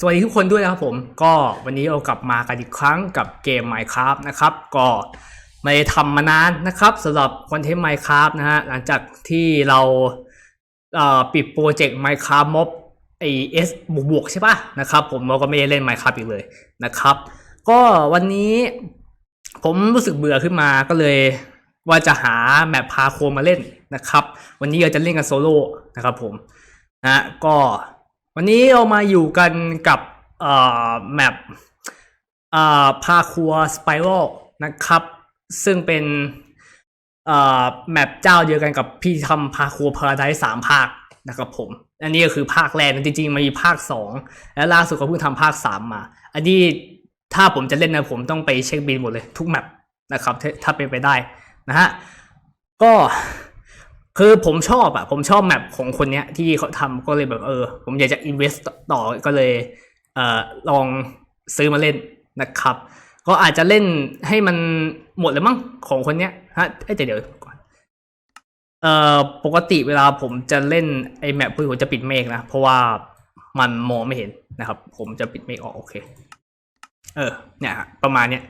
สวัสดีทุกคนด้วยนะครับผมก็วันนี้เรากลับมากันอีกครั้งกับเกม Minecraft นะครับ ก็ไม่ได้ทำมานานนะครับสำหรับคอนเทนต์ Minecraft นะฮะหลังจากที่เราเอ่อปิดโปรเจกต์ Minecraft Mob ไอเอสบวกๆใช่ปะนะครับ ผมเราก็ไม่ได้เล่น Minecraft อีกเลยนะครับ ก็วันนี้ผมรู้สึกเบื่อขึ้นมาก็เลยว่าจะหาแมปพาโคมาเล่นนะครับ วันนี้เราจะเล่นกันโซโล่นะครับผมนะก็ วันนี้เรามาอยู่กันกับเอ่อแมปเอ่อพาคัวสไปรัลนะครับ ซึ่งเป็นเอ่อแมปเจ้าเดียวกันกับพี่ทำพาคัวพาราไดสามภาคนะครับผม อันนี้ก็คือภาคแรกจริงๆมันมีภาคสองและล่าสุดก็เพิ่งทำภาคสามมา อันนี้ถ้าผมจะเล่นนะผมต้องไปเช็คบินหมดเลยทุกแมปนะครับถ้าเป็นไปได้นะฮะก็ คือผมชอบอะผมชอบแมปของคนเนี้ยที่เขาทำก็เลยแบบเออ ผมอยากจะ invest ต่อก็เลยเอ่อลองซื้อมาเล่นนะครับ ก็อาจจะเล่นให้มันหมดเลยมั้งของคนเนี้ยฮะเอ้แต่เดี๋ยวก่อนเอ่อปกติเวลาผมจะเล่นไอ้แมปพวกนี้ผมจะปิดเมฆนะ เพราะว่ามันมองไม่เห็นนะครับ ผมจะปิดเมฆออกโอเค เออ เนี่ยฮะประมาณเนี้ย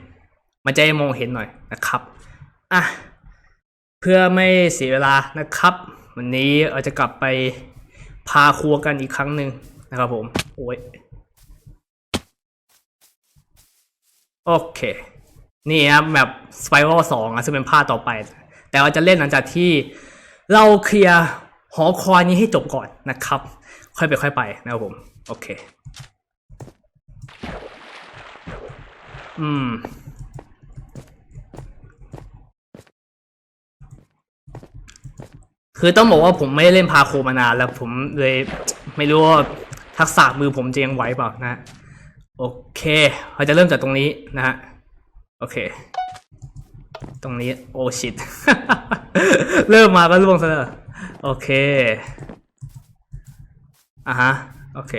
มันจะได้มองเห็นหน่อยนะครับ อะ พื่อไม่เสียเวลานะครับ วันนี้เราจะกลับไปพาครัวกันอีกครั้งหนึ่งนะครับผม โอ้ย โอเค นี่ครับแบบ Spiral 2อะซึ่งเป็นภาคต่อไป แต่เราจะเล่นหลังจากที่เราเคลียร์หอคอยนี้ให้จบก่อนนะครับ ค่อยไปค่อยไปนะครับผม โอเค อืม คือต้องบอกว่าผมไม่ได้เล่นพาโคมานานแล้วผมเลยไม่รู้ว่าทักษะมือผมจะยังไหวเปล่านะโอเค เราจะเริ่มจากตรงนี้นะฮะโอเค ตรงนี้โอ้ชิตเริ่มมาก็ล่วงซะแล้วโอเคอะฮะโอเค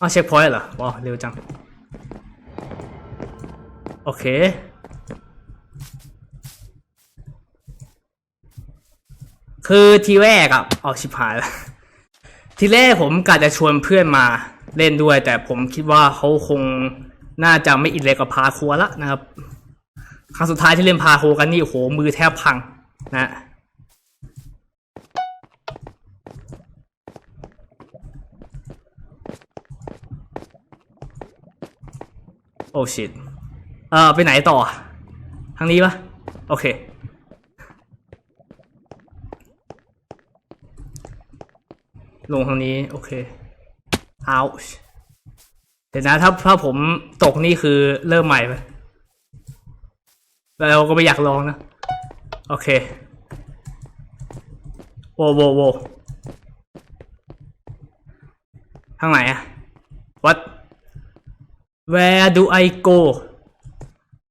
อ้าเช็คพอยต์เหรอว้าวเร็วจัง โอเค คือทีแรกอะเอาชิบหายแล้วทีแรกผมกะจะชวนเพื่อนมาเล่นด้วย แต่ผมคิดว่าเขาคงน่าจะไม่อินเลยกับพาครัวละนะครับ ครั้งสุดท้ายที่เล่นพาโคกันนี่โหมือแทบพังนะโอ้ชิต เออไปไหนต่อ ทางนี้ปะโอเค ลงทางนี้ โอเคเอาเดี๋ยวนะถ้าถ้าผมตกนี่คือเริ่มใหม่ไปแล้วเราก็ไม่อยากลองนะ โอเคโวโวโวทางไหนอะ what where do I go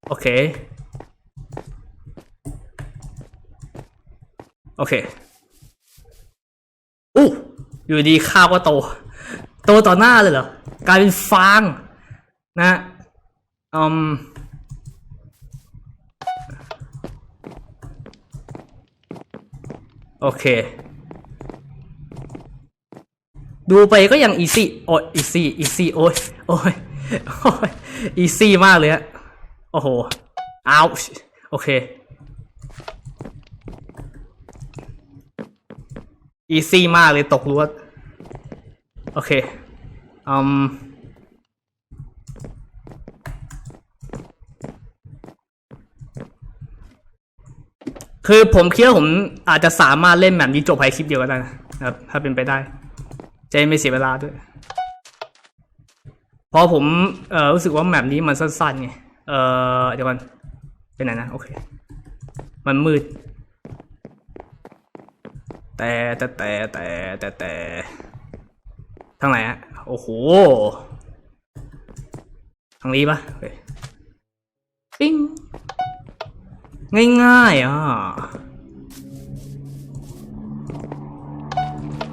โอเค โอเคอู้อยู่ดีข้าวก็โต โตต่อหน้าเลยเหรอกลายเป็นฟางนะอืมโอเค ดูไปก็ยังอีซี่โอ้ยอีซี่อีซี่โอ้ยโอ้ยโอ้ยอีซี่มากเลยอะ โอ้โหอ้าวโอเค อีซี่มากเลยตกรั้วโอเคอืมคือผมคิดว่าผมอาจจะสามารถเล่นแบบนี้จบภายคลิปเดียวก็ได้นะครับ ถ้าเป็นไปได้ จะไม่เสียเวลาด้วย เพราะผมเอ่อรู้สึกว่าแบบนี้มันสั้นๆไง เอ่อเดี๋ยวก่อนเป็นไหนนะโอเค มันมืด แต่แต่แต่แต่แต่แต่ทางไหนอะโอ้โหทางนี้ปะโอเคปิ้งง่ายๆอะ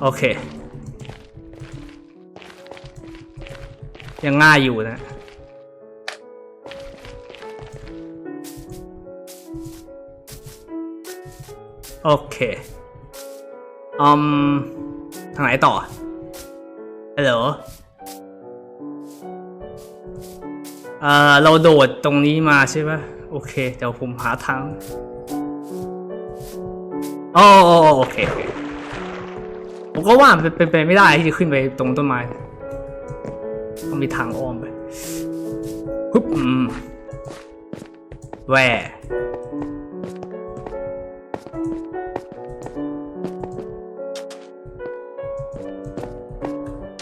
โอเค ยังง่ายอยู่นะ โอเคอืมทางไหนต่อฮัลโหลเอ่อเราโดดตรงนี้มาใช่ปะโอเค เดี๋ยวผมหาทางโอ้โอ้โอโอเค ผมก็ว่าเป็นเป็นไปไม่ได้ที่จะขึ้นไปตรงต้นไม้ต้องมีทางอ้อมไปฮึบอืมแหว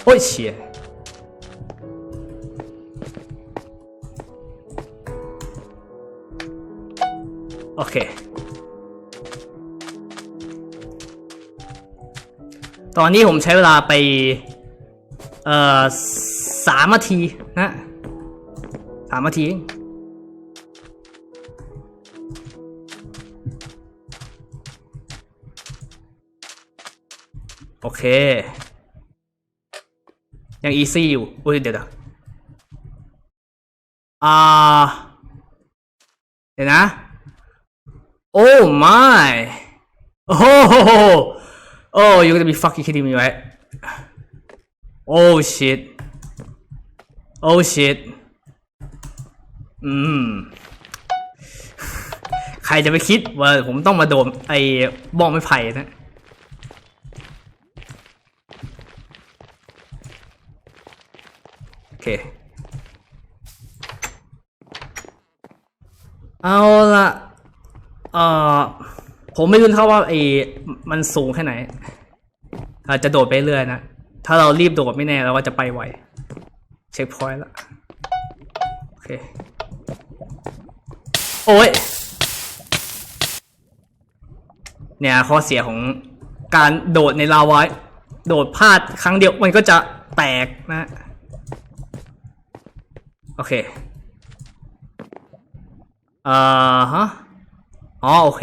โอ้ยเชี่ยโอเค ตอนนี้ผมใช้เวลาไป เอ่อสามนาทีนะสามนาทีโอเค ยังอีซี่อยู่อุ้ยเดี๋ยวเดี๋ยวอ่าเดี๋ยวนะ โอ้ my โอ้โห Oh, you're gonna be fucking kidding me, right? Oh shit. Oh shit. อืม ใครจะไปคิดว่าผมต้องมาโดนไอ้บ้องไม้ไผ่นะ โอ เค เอาละเอ่อ ผมไม่รู้นะครับว่าไอ้มันสูงแค่ไหน อาจจะโดดไปเรื่อยนะ ถ้าเรารีบโดดไม่แน่เราก็จะไปไว เช็คพอยต์ละ โอเค โอ้ย เนี่ยข้อเสียของการโดดในลาวาโดดพลาดครั้งเดียวมันก็จะแตกนะ โอเคอ่อฮะอ๋อโอเค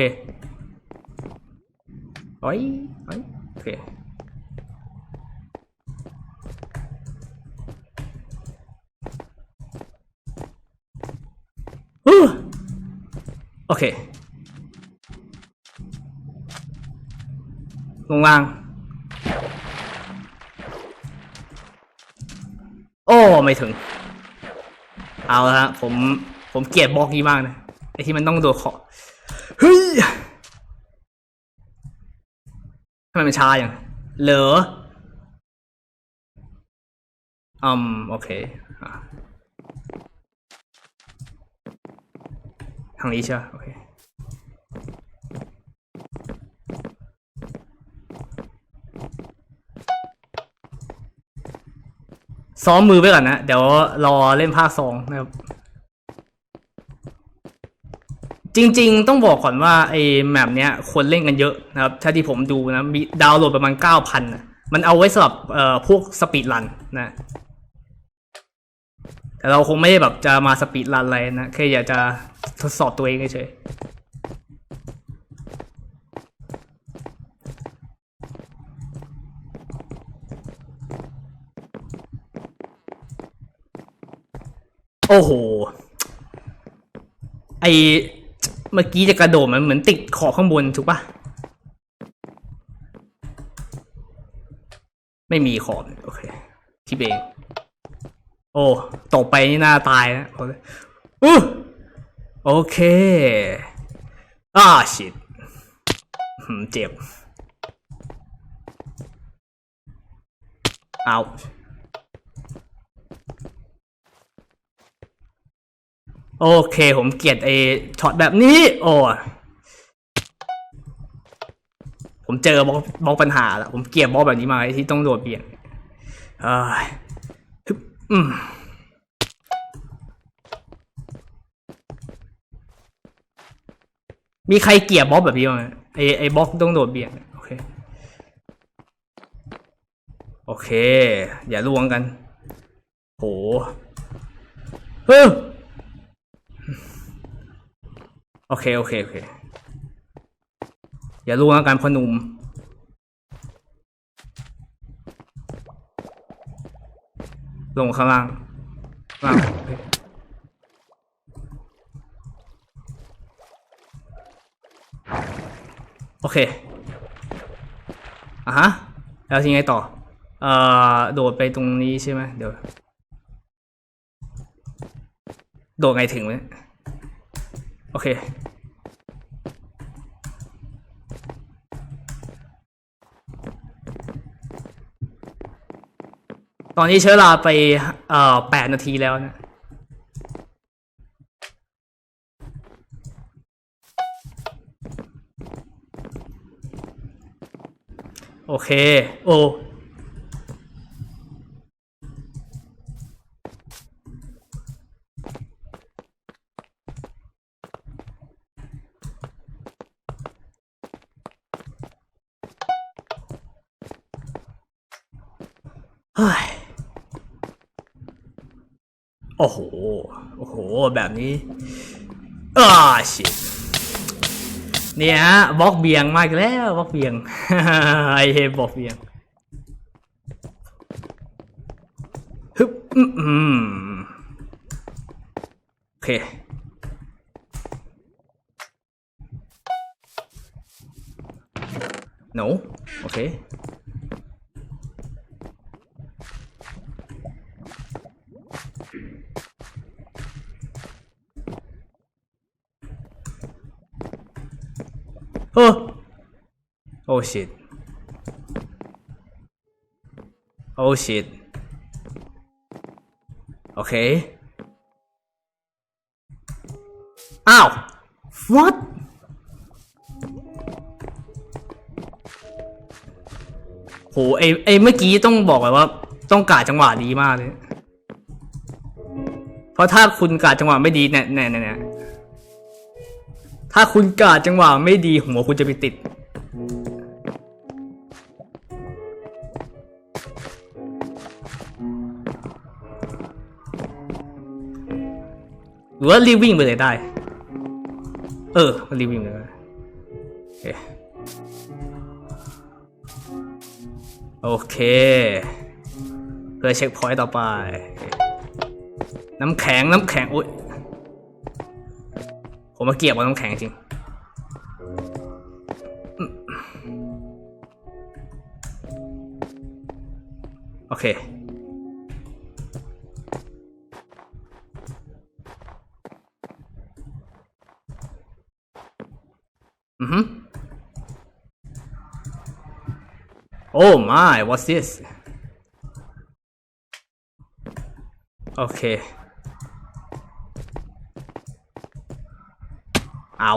เฮ้ยเฮ้ยโอเคฮู้โอเคลงล่างโอ้ ไม่ถึง เอาละฮะผมผมเกลียดบล็อกนี้มากนะไอที่มันต้องโดดขอเฮ้ยทำไมมันช้าอย่างเหรออืมโอเคทางนี้ใช่ไหมโอเค ซ้อมมือไว้ก่อนนะ เดี๋ยวรอเล่นภาคสองนะครับ จริง ๆ ต้องบอกก่อนว่าไอ้แมปเนี้ยคนเล่นกันเยอะนะครับ ถ้าที่ผมดูนะ มีดาวน์โหลดประมาณเก้าพันะมันเอาไว้สำหรับเอ่อพวกสปีดรันนะแต่เราคงไม่ได้แบบจะมาสปีดรันอะไรนะแค่อยากจะทดสอบตัวเองเฉย โอ้โห ไอเมื่อกี้จะกระโดดมันเหมือนติดขอบข้างบนถูกปะไม่มีขอบโอเคที่เบงโอ้ตกไปนี่หน้าตายนะโอเคอู้โอเคอ่าชิตหืมเจ็บเอา โอเค ผมเกลียดไอ้ช็อตแบบนี้ โอ้ยผมเจอบล็อกบล็อกปัญหาแล้วผมเกลียดบล็อกแบบนี้มาไอที่ต้องโดดเบี่ยงเอ้ยฮึบอืมมีใครเกลียดบล็อกแบบนี้ไหมไอไอบล็อกต้องโดดเบี่ยงโอเค โอเค อย่าลวงกัน โหเฮ้ โอเค โอเค โอเค อย่าล่วงอาการพนุ่มลงข้างล่างล่างโอเคอะฮะ แล้วทีไงต่อ เอ่อ โดดไปตรงนี้ใช่ไหมเดี๋ยว โดดไงถึงเนี่ย โอเค ตอนนี้ใช้เวลาไปเอ่อแปดนาทีแล้วนะโอเค โอ้ เฮ้ย โอ้โห โอ้โห แบบ นี้อ่าชิเนี่ยฮะบล็อกเบียงมากแล้วบล็อกเบียงไอเฮบล็อกเบียงฮึบอืมอืมโอเค no โอเค Oh. Oh shit. Oh shit. Okay. อ้าว what โหไอไอเมื่อกี้ต้องบอกเลยว่า ต้องกาจังหวะดีมากเลย เพราะถ้าคุณกาจังหวะไม่ดีเนี่ยเนี่ยเนี่ยเนี่ยถ้าคุณกาจังหวะไม่ดีหัวคุณจะไปติด หรือว่ารีบวิ่งไปเลยได้ เออรีบวิ่งไปเลยโอเค เพื่อเช็คพอยต์ต่อไป น้ำแข็งน้ำแข็งอุ้ยผมมาเกียบกับน้ำแข็งจริงโอเค Oh my what's this โอเคเอา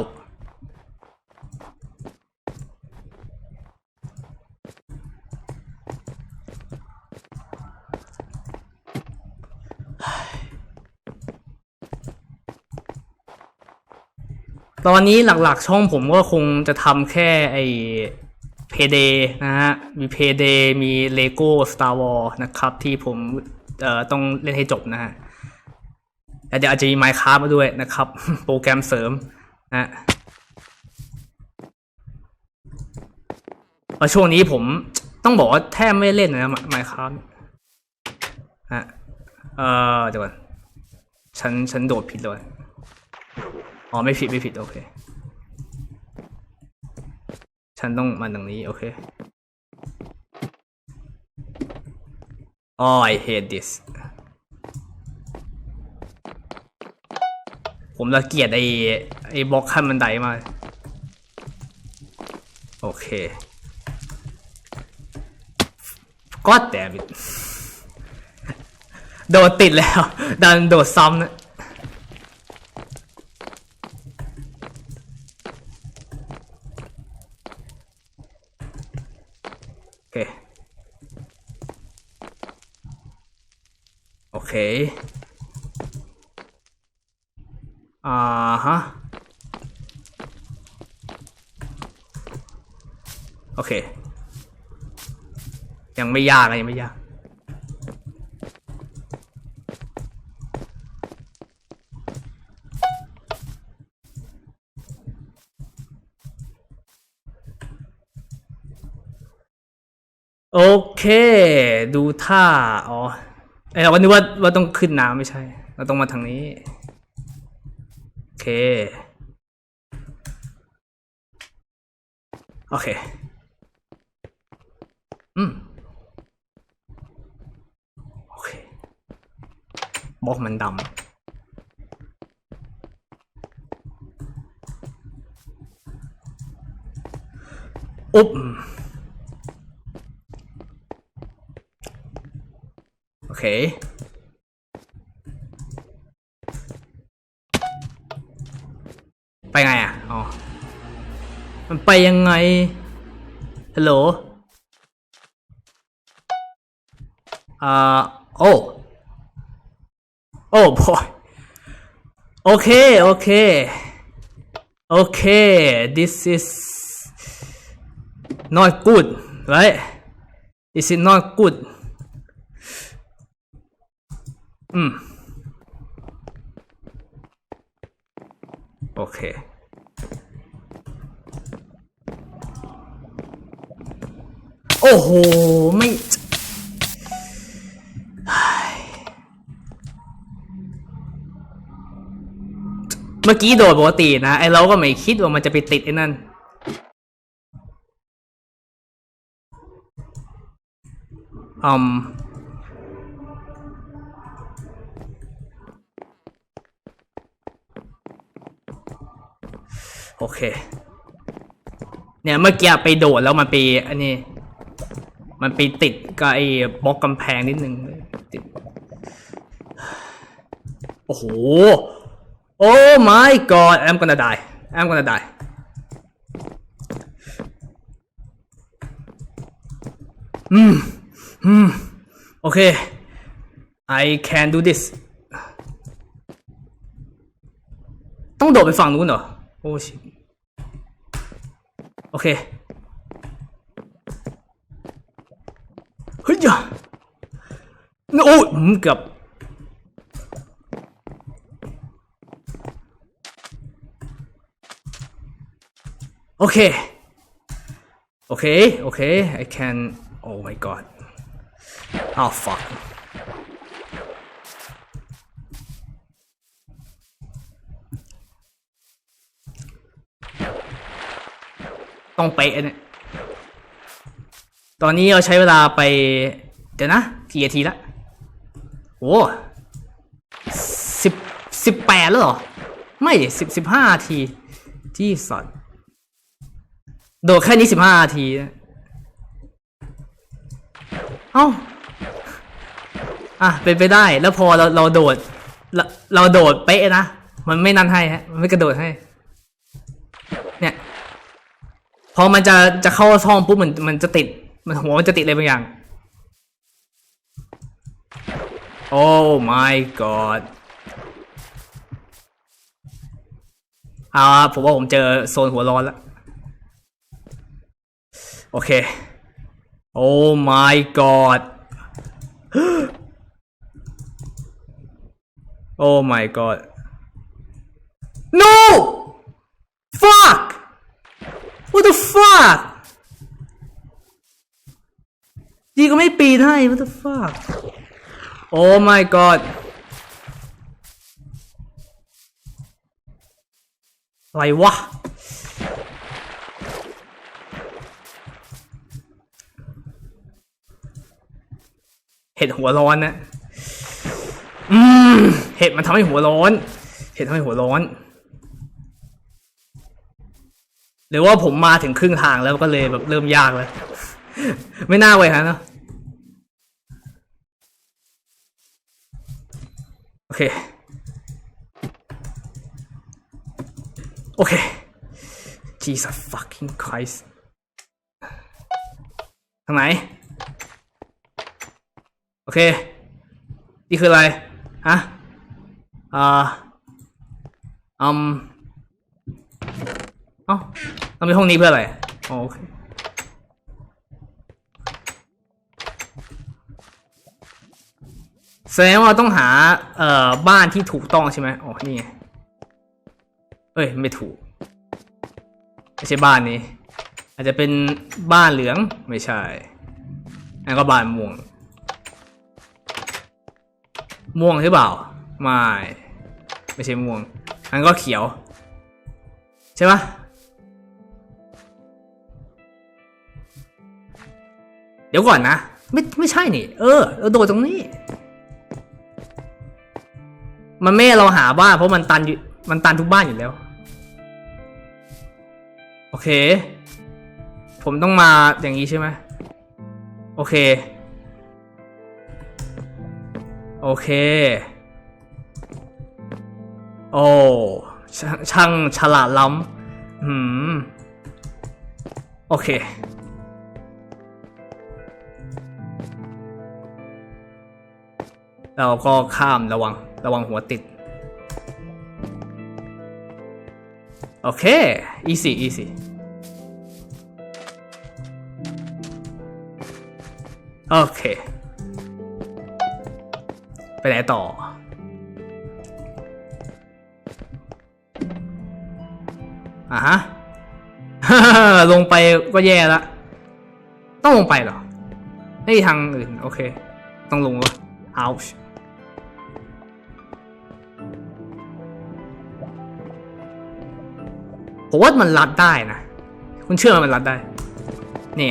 ตอนนี้หลักๆช่องผมก็คงจะทำแค่ไอ เพเดนะฮะ มีเพเดมี Lego Star Wars นะครับที่ผมเอ่อต้องเล่นให้จบนะฮะแล้วเดี๋ยวอาจจะมี Minecraft มาด้วยนะครับ โปรแกรมเสริมนะฮะเพราะช่วงนี้ผมต้องบอกว่าแทบไม่เล่นนะ Minecraft ฮะเอ่อเดี๋ยวก่อนฉันฉันโดดผิดเลยอ๋อไม่ผิดไม่ผิดโอเค ฉันต้องมาตรงนี้ โอเคอ๋อ I hate this ผมละเกียดไอ้ไอ้บล็อกขั้นบันไดมา โอเคก็แต่โดดติดแล้ว ดันโดดซ้ำนะ โอเค โอเคอ่าฮะโอเค ยังไม่ยากอะยังไม่ยากโอเค ดูท่า อ๋อ เอ้ยวันนี้ว่าว่าต้องขึ้นน้ำไม่ใช่ เราต้องมาทางนี้ โอเค โอเค อืม โอเคบล็อกมันดำอุ๊บ โอเคไปไงอะอ๋อมันไปยังไงฮัลโหลอ่าโอ้โอ้ boy โอเคโอเคโอเค this is not good right is is not good อืม โอเค โอ้โห ไม่เมื่อกี้โดดปกตินะ ไอเราก็ไม่คิดว่ามันจะไปติดไอ้นั่น อืม โอเค เนี่ยเมื่อกี้ไปโดดแล้วมันไปอันนี้ มันไปติดกับไอ้บล็อกกำแพงนิดนึงติดโอ้โห โอ้ my god I'm gonna die I'm gonna die อืม อืม โอเค I can do this ต้องโดดไปฝั่งนู้นเหรอ โอ้ชิ โอเค เฮ้ยอย่าโอ้ยเกือบโอเค โอเค โอเค I can oh my god oh fuck ต้องเป๊ะเนี่ย ตอนนี้เราใช้เวลาไป เดี๋ยวนะกี่นาทีละโอ้สิบสิบแปดแล้วหรอ ไม่สิบสิบห้าทีที่สัตว์โดดแค่นี้สิบห้าที เอ้า อะ เป็นไปได้ แล้วพอเราเราโดด เราเราโดดเป๊ะนะ มันไม่นั่นให้ฮะ มันไม่กระโดดให้ เนี่ย พอมันจะจะเข้าช่องปุ๊บมันมันจะติด มันหัวมันจะติดอะไรบางอย่าง โอ้ my god เอาผมว่าผมเจอโซนหัวร้อนแล้ว โอเค โอ้ my god โอ้ my god no fuck the fuck ดีก็ไม่ปีนให้ what the fuck โอ้ my god อะไรวะเห็ดหัวร้อนนะ อืม เห็ดมันทำให้หัวร้อน เห็ดทำให้หัวร้อน หรือว่าผมมาถึงครึ่งทางแล้วก็เลยแบบเริ่มยากแล้ว ไม่น่าไว้ฮะเนอะโอเค โอเค Jesus fucking Christ ทางไหน โอเค นี่คืออะไร ฮะอ่าอืมเอ้า เรามีห้องนี้เพื่ออะไรโอเคแสดงว่าต้องหาเอ่อบ้านที่ถูกต้องใช่ไหมอ๋อนี่ไงเอ้ยไม่ถูกไม่ใช่บ้านนี้ อาจจะเป็นบ้านเหลืองไม่ใช่อันก็บ้านม่วง ม่วงหรือเปล่าไม่ไม่ใช่ม่วงอันก็เขียว ใช่ปะ เดี๋ยวก่อนนะ ไม่ไม่ใช่นี่ เออเราโดดตรงนี้ มันไม่เราหาบ้านเพราะมันตันอยู่มันตันทุกบ้านอยู่แล้ว โอเค ผมต้องมาอย่างนี้ใช่ไหมโอเค โอเค โอ้ช่างช่างฉลาดล้ำหืม โอเค เราก็ข้ามระวังระวังหัวติด โอเค easy easy โอเค ไปไหนต่ออะฮะ ลงไปก็แย่ละ ต้องลงไปเหรอไม่ทางอื่น โอเค ต้องลงวะ ouch ผมว่ามันรัดได้นะ คุณเชื่อไหมมันรัดได้ นี่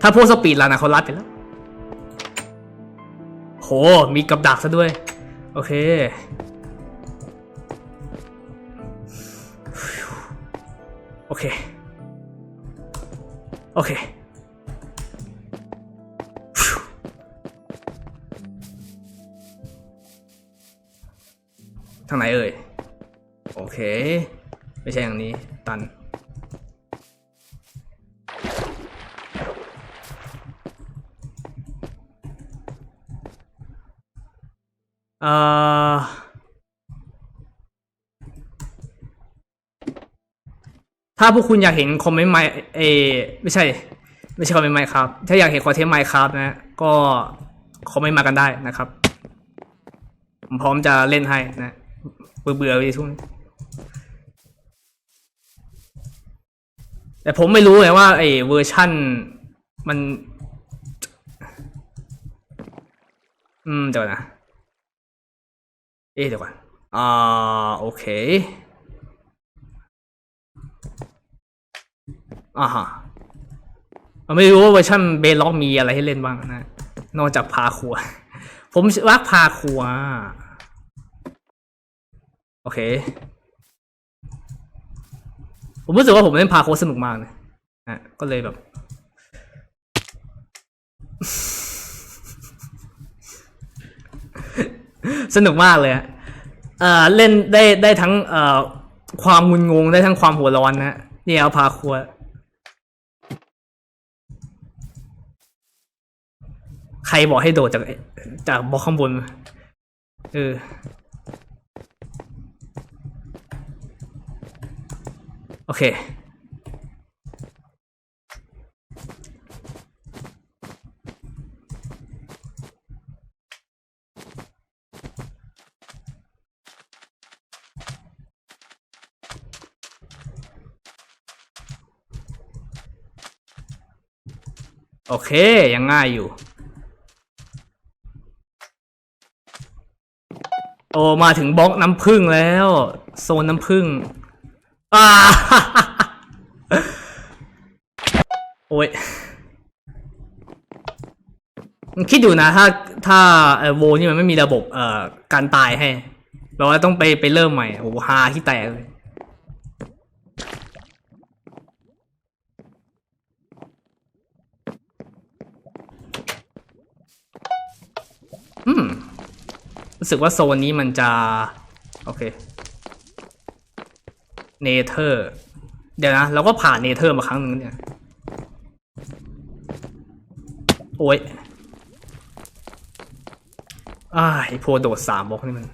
ถ้าพวกสปีดรันนะเขารัดไปแล้ว โห มีกับดักซะด้วย โอเค โอเค โอเคทางไหนเอ่ย เค ไม่ใช่อย่างนี้ตันเอ่อถ้าพวกคุณอยากเห็นคอมเมนต์ไมเอไม่ใช่ ไม่ใช่คอมเมนต์ไมครับ ถ้าอยากเห็นคอนเทนต์ไมครับนะ ก็คอมเมนต์มากันได้นะครับ ผมพร้อมจะเล่นให้นะ เบื่อเบื่อไปทุกน แต่ผมไม่รู้ไงว่าไอ้เวอร์ชั่นมัน อืม เดี๋ยวนะ เอ๊ะเดี๋ยวก่อนอ่าโอเคอ่าฮะเราไม่รู้ว่าเวอร์ชันเบล็อกมีอะไรให้เล่นบ้างนะ นอกจากพาครัว ผมรักพาครัว โอเค ผมรู้สึกว่าผมเล่นพาโคสนุกมากเลยอะก็เลยแบบ สนุกมากเลยอะเอ่อเล่นได้ได้ทั้งเอ่อความงุนงงได้ทั้งความหัวร้อนนะนี่เอาพาครัวใครบอกให้โดดจากจากบล็อกข้างบน เออ โอเค โอเค ยังง่ายอยู่ โอมาถึงบล็อกน้ำผึ้งแล้ว โซนน้ำผึ้ง อ่าโอ้ยคิดอยู่นะ ถ้าถ้าเออโวนี่มันไม่มีระบบเอ่อการตายให้เราว่าต้องไปไปเริ่มใหม่โอ้โหฮาที่แตกเลยอืมรู้สึกว่าโซนนี้มันจะ โอเค เนเธอร์ เดี๋ยวนะ เราก็ผ่านเนเธอร์มาครั้งหนึ่งเนี่ย โอ้ยอ้ายโพโดดสามบล็อกนี่มัน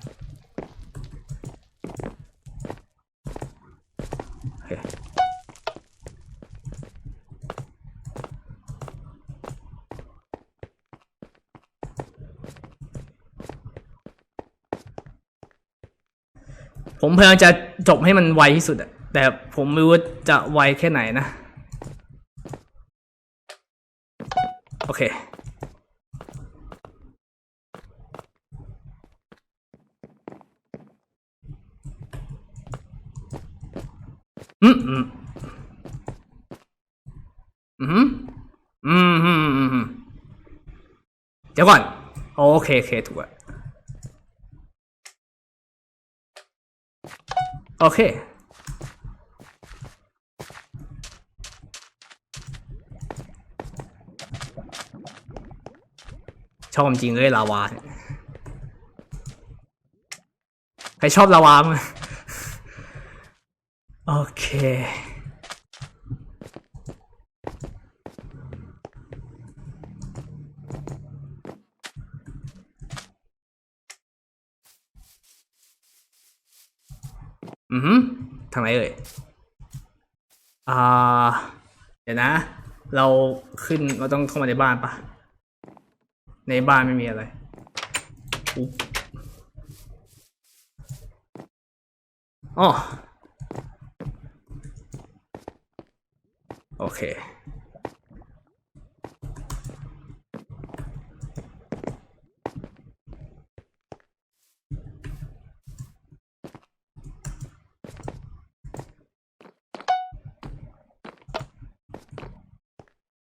ผมพยายามจะจบให้มันไวที่สุดอะแต่ผมไม่รู้ว่าจะไวแค่ไหนนะ โอเคอืมอืมอืมอืมอืมอืมอืมเดี๋ยวก่อน โอเคโอเคถูกอะ โอเค ชอบจริงเลยลาวานใครชอบลาวามั้งโอเค อือหือทางไหนเอ่ย อ่า เดี๋ยวนะ เราขึ้นเราต้องเข้ามาในบ้านปะในบ้านไม่มีอะไรอุ๊บอ๋อโอเค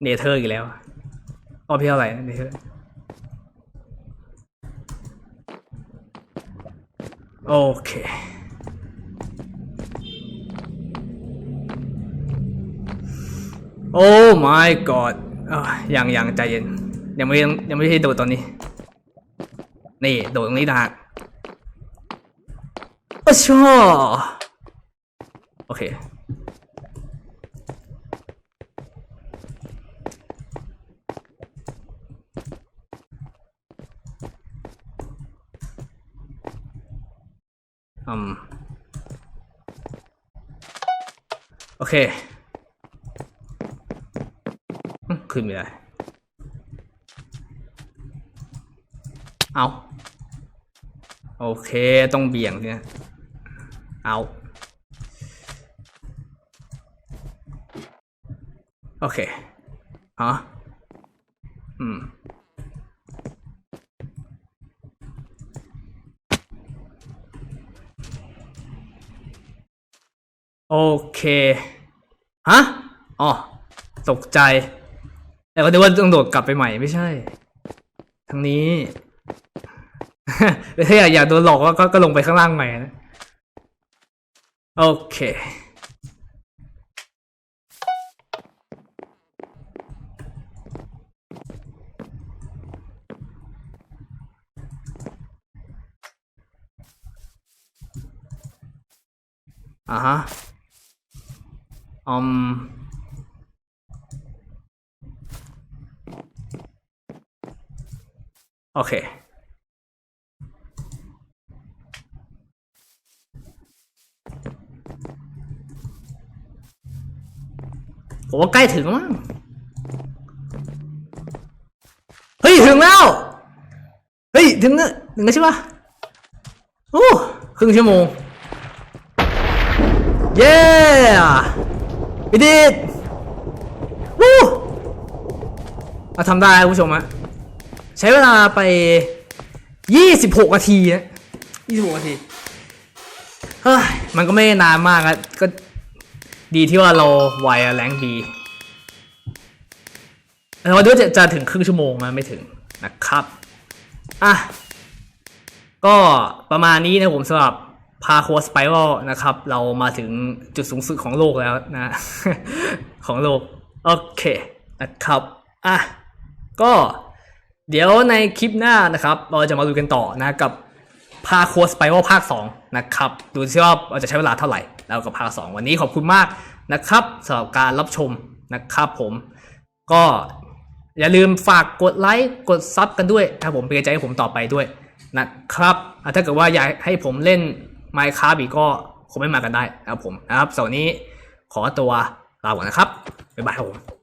เนเธอร์อีกแล้วอะรอบที่เท่าไหร่เนเธอร์โอเคโอ้ my god อะยังยังใจเย็น ยังไม่ยังยังไม่ได้โดดตอนนี้ นี่ โดดตรงนี้นะฮะอ้ชอโอเค อืม โอเค ขึ้นไม่ได้ เอา โอเคต้องเบี่ยงเนี่ย เอา โอเค ฮะอืม โอ เค ฮะ อ๋อ ตกใจ แต่ก็นึกว่าต้องโดดกลับไปใหม่ไม่ใช่ ทางนี้ ถ้าอยากอยากโดนหลอกก็ก็ก็ลงไปข้างล่างใหม่นะ โอเค อ่าฮะ อมโอเค ผมว่าใกล้ถึงแล้วมั้ง เฮ้ย ถึงแล้ว เฮ้ย ถึงแล้วถึงแล้วใช่ปะโอ้ครึ่งชั่วโมง เย้ พิดิดวู้เราทำได้คุณผู้ชมฮะใช้เวลาไป 26นาทีนะ26นาทีเฮ้ยมันก็ไม่นานมากอะก็ดีที่ว่าเราไวอะแรงดีเราดูจะจะถึงครึ่งชั่วโมงนะไม่ถึงนะครับ อะ ก็ประมาณนี้นะผมสำหรับ พาโคสไปรัลนะครับ เรามาถึงจุดสูงสุดของโลกแล้วนะ ของโลก โอเคนะครับอะก็เดี๋ยวในคลิปหน้านะครับ เราจะมาดูกันต่อนะกับพาโคสไปรัลภาค 2 นะครับ ดูซิว่าเราจะใช้เวลาเท่าไหร่ แล้วกับภาค 2 วันนี้ขอบคุณมากนะครับสำหรับการรับชมนะครับผม ก็อย่าลืมฝากกดไลค์กดซับกันด้วยถ้าผมเป็นใจให้ผมต่อไปด้วยนะครับถ้าเกิดว่าอยากให้ผมเล่น m i n e c r a f อีกก็คงไม่มากันได้นะครับผมนะครับสำหรับวันนี้ขอตัวลาก่อนนะครับบ๊ายบายครับผม